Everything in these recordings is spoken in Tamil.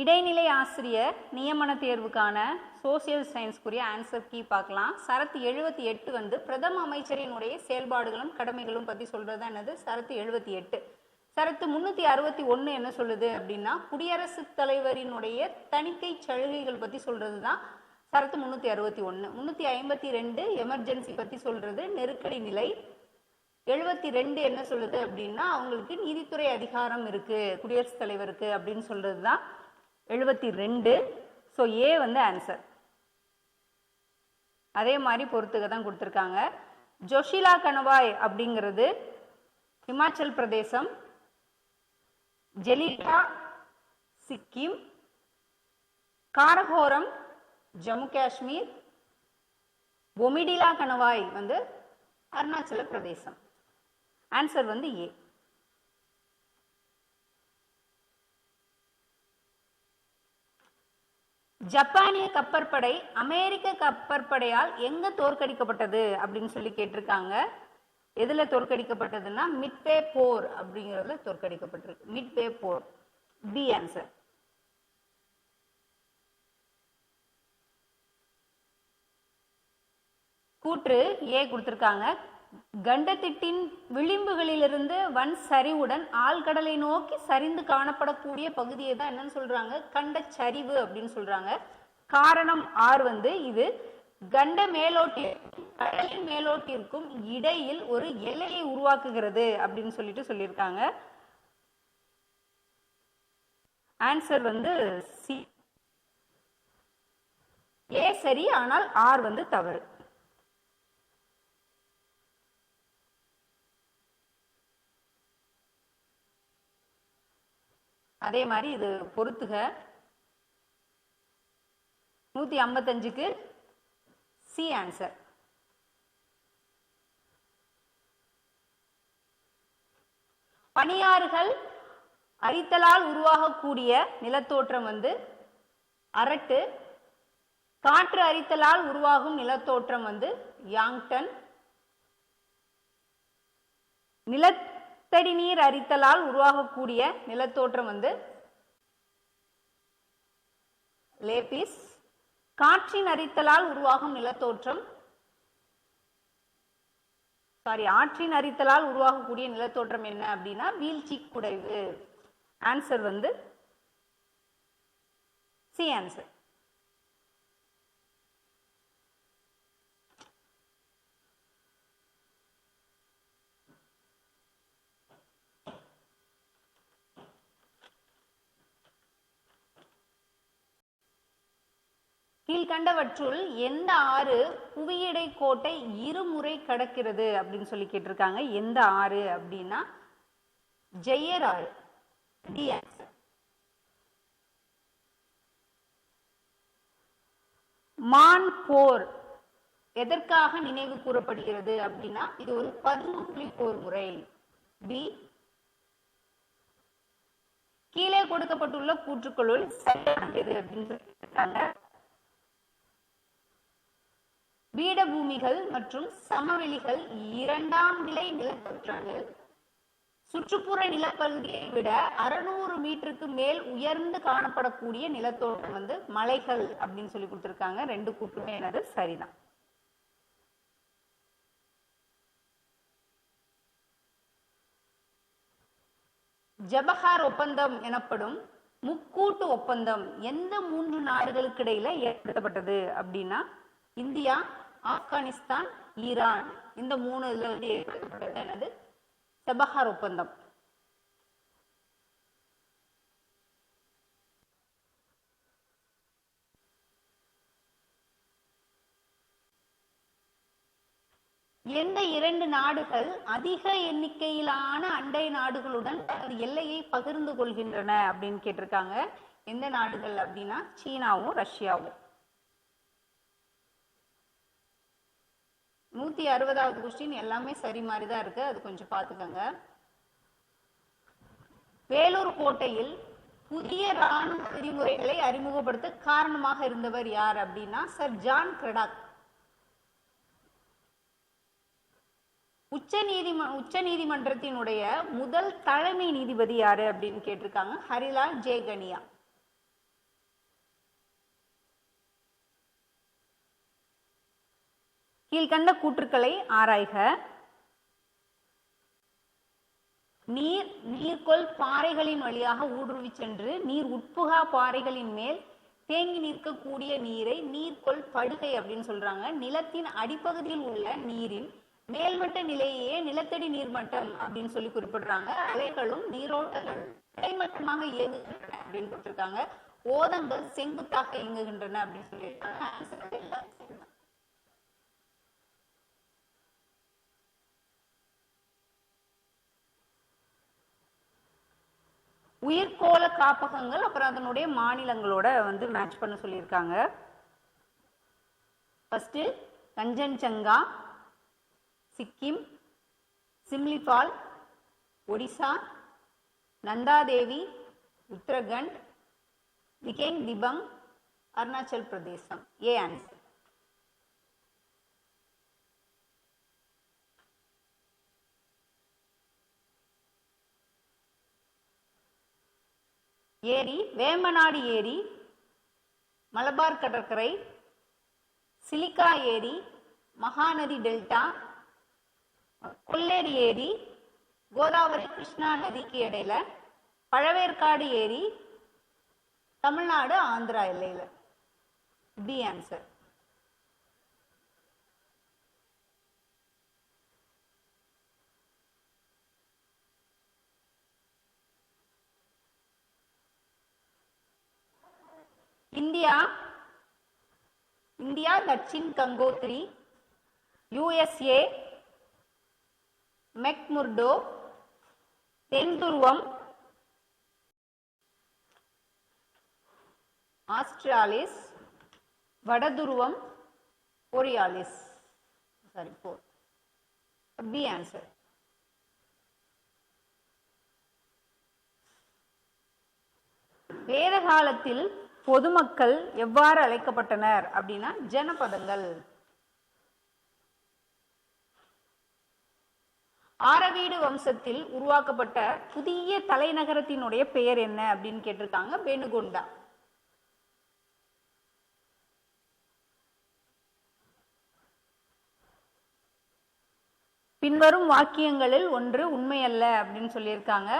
இடைநிலை ஆசிரியர் நியமன தேர்வுக்கான சோசியல் சயின்ஸ்க்குரிய ஆன்சர் கீ பார்க்கலாம். சரத்து எழுபத்தி எட்டு வந்து பிரதம அமைச்சரினுடைய செயல்பாடுகளும் கடமைகளும் பற்றி சொல்கிறது என்னது? சரத்து எழுபத்தி எட்டு. சரத்து முந்நூற்றி அறுபத்தி ஒன்று என்ன சொல்லுது அப்படின்னா குடியரசுத் தலைவரினுடைய தணிக்கை சலுகைகள் பற்றி சொல்கிறது தான் சரத்து முந்நூற்றி அறுபத்தி ஒன்று முந்நூற்றி ஐம்பத்தி ரெண்டு எமர்ஜென்சி பற்றி சொல்கிறது நெருக்கடி நிலை. எழுபத்தி ரெண்டு என்ன சொல்லுது அப்படின்னா அவங்களுக்கு நீதித்துறை அதிகாரம் இருக்குது குடியரசுத் தலைவருக்கு அப்படின்னு சொல்கிறது தான் எழுபத்தி ரெண்டு. ஸோ ஏ வந்து ஆன்சர் அதே மாதிரி பொறுத்துக்க தான் கொடுத்துருக்காங்க. ஜோஷிலா கணவாய் அப்படிங்கிறது ஹிமாச்சல் பிரதேசம் ஜெலிட்டா சிக்கிம் காரகோரம் ஜம்மு காஷ்மீர் பொமிடிலா கணவாய் வந்து அருணாச்சல பிரதேசம் ஆன்சர் வந்து ஏ ஜப்பானிய கப்பற்படை அமெரிக்க கப்பற்படையால் எங்க தோற்கடிக்கப்பட்டது அப்படின்னு சொல்லி கேட்டிருக்காங்க. எதுல தோற்கடிக்கப்பட்டதுன்னா மிட்வே போர் அப்படிங்கிறதுல தோற்கடிக்கப்பட்டிருக்கு. மிட்வே போர் பி ஆன்சர் கூற்று ஏ கொடுத்துருக்காங்க. கண்டத்திட்டின் விளிம்புகளிலிருந்து வன் சரிவுடன் ஆழ்கடலை நோக்கி சரிந்து காணப்படக்கூடிய பகுதியை தான் என்னன்னு சொல்றாங்க? கண்ட சரிவு அப்படின்னு சொல்றாங்க. காரணம் ஆறு வந்து இது கண்ட மேலோட்டி கடலின் மேலோட்டிற்கும் இடையில் ஒரு எல்லையை உருவாக்குகிறது அப்படின்னு சொல்லிட்டு சொல்லியிருக்காங்க. ஆன்சர் வந்து சி ஏ சரி ஆனால் ஆர் வந்து தவறு. அதே மாதிரி இது பொறுத்துக. நூத்தி ஐம்பத்தஞ்சுக்கு சி ஆன்சர் பனியாறுகள் அரித்தலால் உருவாகக்கூடிய நிலத்தோற்றம் வந்து அரட்டு. காற்று அரித்தலால் உருவாகும் நிலத்தோற்றம் வந்து யாங்டன். நில நீர் அரித்தலால் உருவாகக்கூடிய நிலத்தோற்றம் வந்து லேபிஸ். காற்றின் அரித்தலால் உருவாகும் நிலத்தோற்றம். சாரி ஆற்றின் அரித்தலால் உருவாகக்கூடிய நிலத்தோற்றம் என்ன அப்படின்னா வீழ்ச்சி குடைவு ஆன்சர் வந்து சி ஆன்சர் கீழ்கண்டவற்றுள் எந்த ஆறு புவியடை கோட்டை இருமுறை கடக்கிறது அப்படின்னு சொல்லி கேட்டிருக்காங்க. எந்த ஆறு அப்படின்னா ஜெயர் ஆறு டி ஆன்சர் மான் போர் எதற்காக நினைவு கூறப்படுகிறது அப்படின்னா இது ஒரு பதுங்குழி போர் முறை. பி கீழே கொடுக்கப்பட்டுள்ள கூற்றுக்களுள் சரியானது அப்படின்னு சொல்லி பீடபூமிகள் மற்றும் சமவெளிகள் இரண்டாம் நிலை நிலத்தோற்றங்கள் சுற்றுப்புற நிலப்பகுதியை விட அறுநூறு மீட்டருக்கு மேல் உயர்ந்து காணப்படக்கூடிய நிலத்தோற்றம் வந்து மலைகள் அப்படின்னு சொல்லி கொடுத்துருக்காங்க. ரெண்டு கூட்டுமே எனது சரிதான். ஜபஹார் ஒப்பந்தம் எனப்படும் முக்கூட்டு ஒப்பந்தம் எந்த மூன்று நாடுகளுக்கு இடையில ஏற்படுத்தப்பட்டது அப்படின்னா இந்தியா ஆப்கானிஸ்தான் ஈரான் இந்த மூணு இதுல வந்து ஏற்படுத்தப்பட்டது என்னது? செபஹார் ஒப்பந்தம். எந்த இரண்டு நாடுகள் அதிக எண்ணிக்கையிலான அண்டை நாடுகளுடன் தனது எல்லையை பகிர்ந்து கொள்கின்றன அப்படின்னு கேட்டிருக்காங்க. எந்த நாடுகள் அப்படின்னா சீனாவும் ரஷ்யாவும். நூத்தி அறுபதாவது கொஸ்டின் எல்லாமே சரி மாதிரி தான் இருக்கு. அது கொஞ்சம் பார்த்துக்கோங்க. வேலூர் கோட்டையில் புதிய ராணுவ விதிமுறைகளை அறிமுகப்படுத்த காரணமாக இருந்தவர் யார் அப்படின்னா சர் ஜான் கிரடாக். உச்ச நீதிம உச்ச நீதிமன்றத்தினுடைய முதல் தலைமை நீதிபதி யாரு அப்படின்னு கேட்டிருக்காங்க? ஹரிலால் ஜெயகனியா. கீழ்கண்ட கூற்றுக்களை ஆராய்க. நீர் நீர்கொள் பாறைகளின் வழியாக ஊடுருவி சென்று நீர் உட்புகா பாறைகளின் மேல் தேங்கி நிற்கக்கூடிய நீரை நீர்கொள் படுகை அப்படின்னு சொல்றாங்க. நிலத்தின் அடிப்பகுதியில் உள்ள நீரின் மேல்மட்ட நிலையே நிலத்தடி நீர்மட்டம் அப்படின்னு சொல்லி குறிப்பிடுறாங்க. அலைகளும் நீரோட்டங்கள் கிடைமட்டமாக இயங்குகின்றன அப்படின்னு போட்டிருக்காங்க ஓதங்கள் செங்குத்தாக இயங்குகின்றன அப்படின்னு சொல்லியிருக்காங்க. உயிர்கோள காப்பகங்கள் அப்புறம் அதனுடைய மாநிலங்களோட வந்து மேட்ச் பண்ண சொல்லியிருக்காங்க. ஃபஸ்ட்டு கஞ்சன்சங்கா சிக்கிம் சிம்லிபால் ஒடிசா நந்தாதேவி உத்தரகண்ட் விகேங் திபங் அருணாச்சல் பிரதேசம். ஏ ஆன்சர் ஏரி வேம்பநாடு ஏரி மலபார் கடற்கரை சிலிக்கா ஏரி மகாநதி டெல்டா கொள்ளேரி ஏரி கோதாவரி கிருஷ்ணா நதிக்கு இடையில பழவேற்காடு ஏரி தமிழ்நாடு ஆந்திரா எல்லையில். B answer India India Dakshin Gangotri USA McMurdo தென் துருவம் ஆஸ்ட்ராலிஸ் வடதுருவம் ஒரியாலிஸ் சாரி போர் பி ஆன்சர் வேத காலத்தில் பொதுமக்கள் எவ்வாறு அழைக்கப்பட்டனர் அப்படின்னா ஜனபதங்கள். ஆரவீடு வம்சத்தில் உருவாக்கப்பட்ட புதிய தலைநகரத்தினுடைய பெயர் என்ன அப்படின்னு கேட்டிருக்காங்க பெனுகொண்டா பின்வரும் வாக்கியங்களில் ஒன்று உண்மையல்ல அப்படின்னு சொல்லியிருக்காங்க.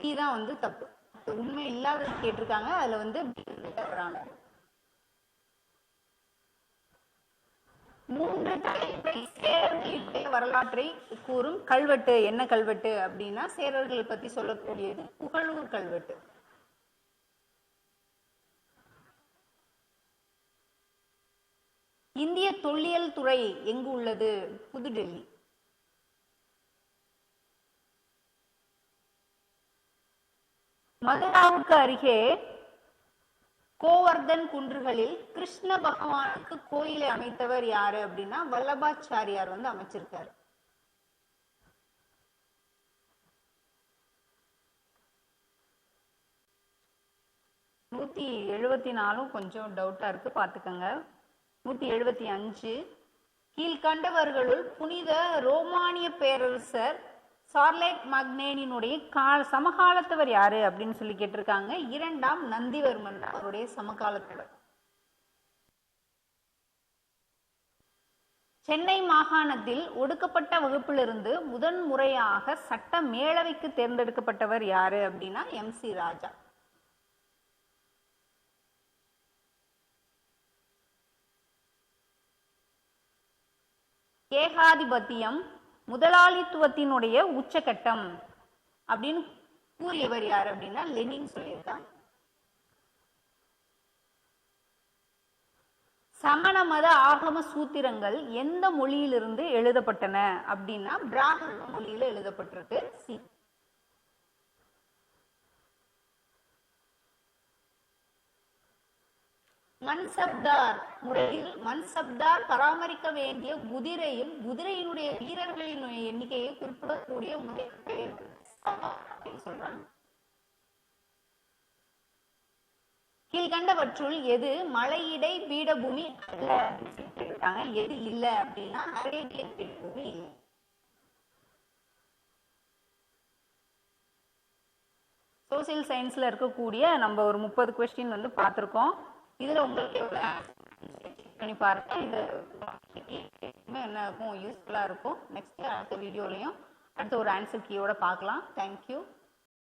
பி தான் வந்து தப்பு. உண்மை இல்லாதது கேட்டிருக்காங்க. அதுல வந்து மூன்று தலைப்பை வரலாற்றை கூறும் கல்வெட்டு. என்ன கல்வெட்டு அப்படின்னா சேரர்களை பத்தி சொல்லக்கூடியது புகழூர் கல்வெட்டு. இந்திய தொல்லியல் துறை எங்கு உள்ளது? புதுடெல்லி. மதுராவுக்கு அருகே கோவர்தன் குன்றுகளில் கிருஷ்ண பகவானுக்கு கோயிலை அமைத்தவர் யாரு அப்படின்னா வல்லபாச்சாரியார் வந்து அமைச்சிருக்காரு. நூத்தி எழுபத்தி நாலும் கொஞ்சம் டவுட்டா இருக்கு பாத்துக்கோங்க. நூத்தி எழுபத்தி அஞ்சு. கீழ்கண்டவர்களுள் புனித ரோமானிய பேரரசர் சார்லேட் மக்னேனினுடைய கால சமகாலத்தவர் யாரு அப்படின்னு சொல்லி கேட்டிருக்காங்க. இரண்டாம் நந்திவர்மன் அவருடைய சமகாலத்தவர். சென்னை மாகாணத்தில் ஒடுக்கப்பட்ட வகுப்பிலிருந்து முதன் முறையாக சட்ட மேலவைக்கு தேர்ந்தெடுக்கப்பட்டவர் யாரு அப்படின்னா எம் சி ராஜா. ஏகாதிபத்தியம் முதலாளித்துவத்தினுடைய உச்சகட்டம் அப்படின்னு கூறியவர் யார் அப்படின்னா லெனின் சொல்லியிருக்காங்க. சமண மத ஆகம சூத்திரங்கள் எந்த மொழியிலிருந்து எழுதப்பட்டன அப்படின்னா பிராமண மொழியில எழுதப்பட்டிருக்கு. சி மன்சப்தார் முறையில் மன்சப்தார் பராமரிக்க வேண்டிய குதிரையும் குதிரையினுடைய வீரர்களின் எண்ணிக்கையை குறிப்பிடக்கூடிய முறை சொல்றாங்க. கீழ்கண்டவற்றுள் எது மலையிடை பீடபூமி அல்ல அப்படின்னு எது இல்ல அப்படின்னா அரேபிய பீடபூமி. சோசியல் சயின்ஸ்ல இருக்கக்கூடிய நம்ம ஒரு முப்பது கொஸ்டின் வந்து பார்த்துருக்கோம். இதுல உங்களுக்கு எவ்வளவு பண்ணி என்ன இருக்கும் யூஸ்ஃபுல்லாக இருக்கும். நெக்ஸ்ட் அடுத்த வீடியோலையும் அடுத்த ஒரு ஆன்சர் கீயோட பார்க்கலாம். தேங்க்யூ